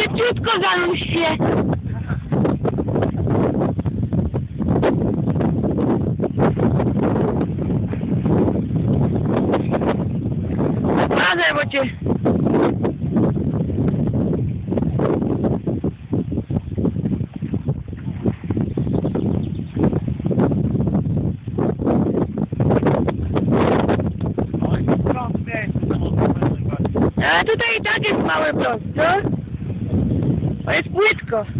Szybko zanurz się. Uważaj, bo cię... Ale tutaj i tak jest mały prąd, co? To jest płytko.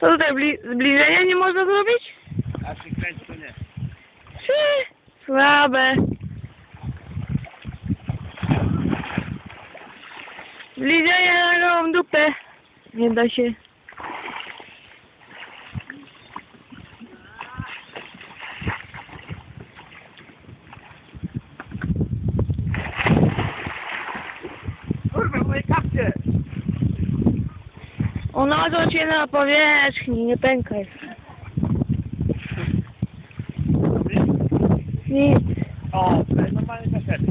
Co tutaj, bli zbliżenia nie można zrobić? A kręci to nie. Czy? Słabe. Zbliżenie na gołą dupę. Nie da się. Kurwa, moje kapcie! Unodzą cię na powierzchni, nie pękaj. Nic. O, to jest normalnie kasety.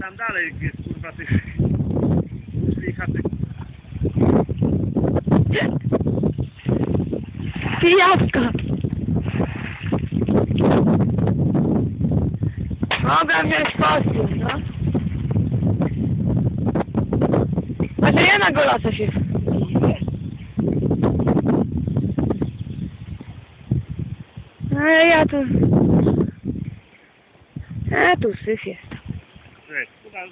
Tam dalej jest kurwa tych... tych chatek. Pijawka. Mogę wziąć kostium, no. A to ja na golasa się. Ale ja tu... Ja tu syf jest. Cześć, kurwa,